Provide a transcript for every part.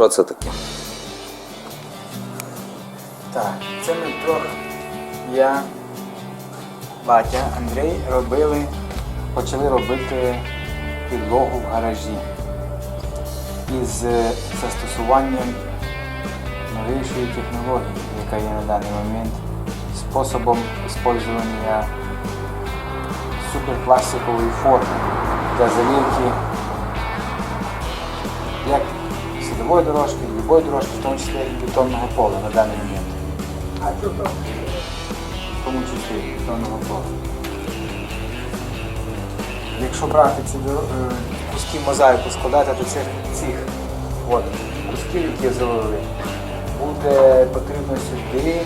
Що це таке? Так, це ми трохи я, батя, Андрій робили, почали робити підлогу в гаражі із е, застосуванням новішої технології, яка є на даний момент, способом використання суперпластикової форми для заливки садової дорожки, любої дорожки, в тому числі і бетонного поля на даний момент. В тому числі бетонного поля. Якщо брати ці е, куски мозаїку складати до цих, цих от, кусків, які зробили, буде потрібно сюди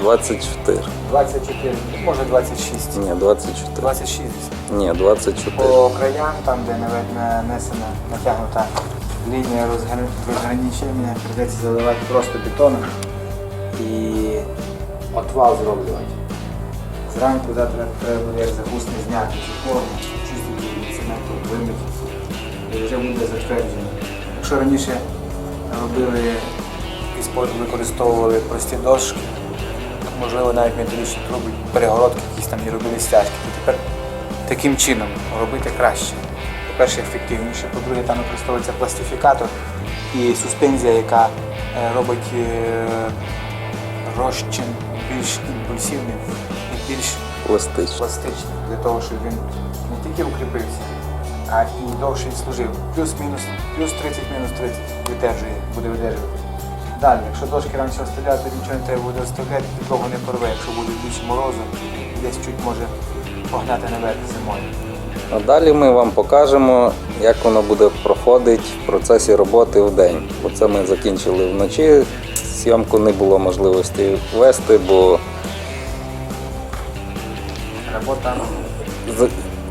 24. 24, може 26. Ні, 24. 26 Ні, 24. по краям, там де навіть нанесена натягнута лінія розгр- розграничення, прийдеться заливати просто бетоном і отвал зроблювати. Зранку завтра треба як загусне зняти цю форму, чистити від цементу, вимити і вже буде затверджено. Якщо раніше робили і використовували прості дошки, можливо навіть металічні труби, перегородки якісь там і робили стяжки, то тепер таким чином робити краще. По-перше, ефективніше, по-друге, там використовується пластифікатор і суспензія, яка е, робить е, розчин більш імпульсивним і більш пластичним, для того, щоб він не тільки укріпився, а і довше служив. Плюс-мінус, плюс 30, мінус 30 видержує, буде видержувати. Далі, якщо дошки раніше оставляти, то нічого не треба буде оставляти, підлогу не порве, якщо буде більше морозу, десь чуть може погнати наверх зимою. А далі ми вам покажемо, як воно буде проходити в процесі роботи в день. Бо це ми закінчили вночі. Зйомку не було можливості вести, бо Робота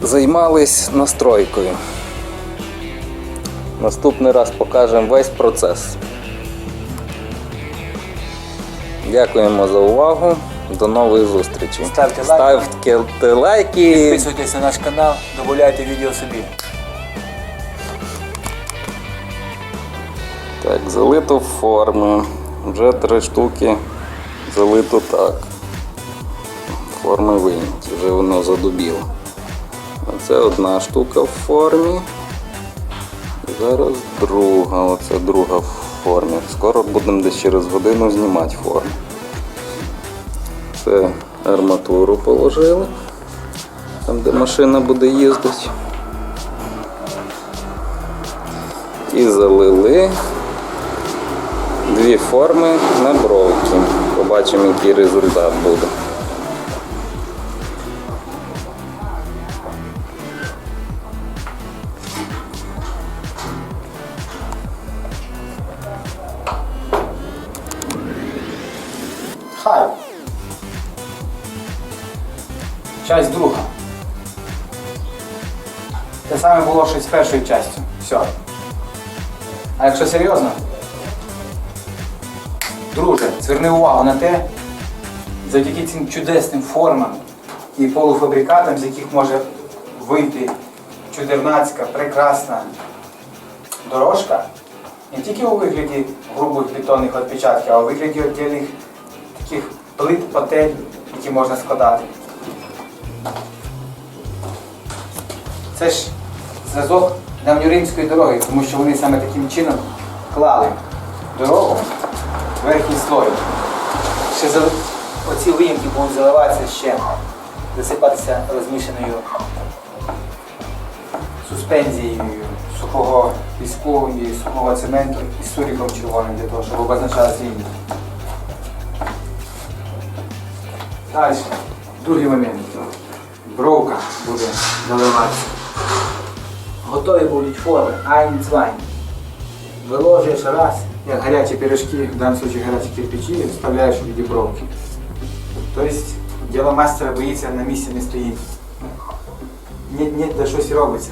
займались настройкою. Наступний раз покажемо весь процес. Дякуємо за увагу. До нової зустрічі. Ставте лайки. Ставте лайки. Підписуйтесь на наш канал, додавайте відео собі. Так, залито форми. Вже три штуки залито так. Форми вийняті, вже воно задубіло. Оце одна штука в формі. Зараз друга, оце друга в формі. Скоро будемо десь через годину знімати форму. Це арматуру положили. Там, де машина буде їздити. І залили дві форми на бровки. Побачимо, який результат буде. Часть друга. Те саме було, що й з першою частю. Все. А якщо серйозно, друже, зверни увагу на те, завдяки цим чудесним формам і полуфабрикатам, з яких може вийти чудернацька, прекрасна дорожка, не тільки у вигляді грубих бетонних відпечатків, а у вигляді віддільних таких плит, патель, які можна складати. Це ж зразок давньоримської дороги, тому що вони саме таким чином клали дорогу верхній слой. Ще за... оці виїмки будуть заливатися ще, засипатися розмішаною суспензією сухого піску і сухого цементу і суріком червоним для того, щоб обозначалась лінія. Далі, другий момент. Бровка буде заливатися. Готові будуть форми, айн цвайн. Виложуєш раз, як гарячі пиріжки, в даному випадку гарячі кирпичі, вставляєш у віді бровки. Тобто діло мастера боїться на місці не стоїть. Ні, ні, де щось робиться.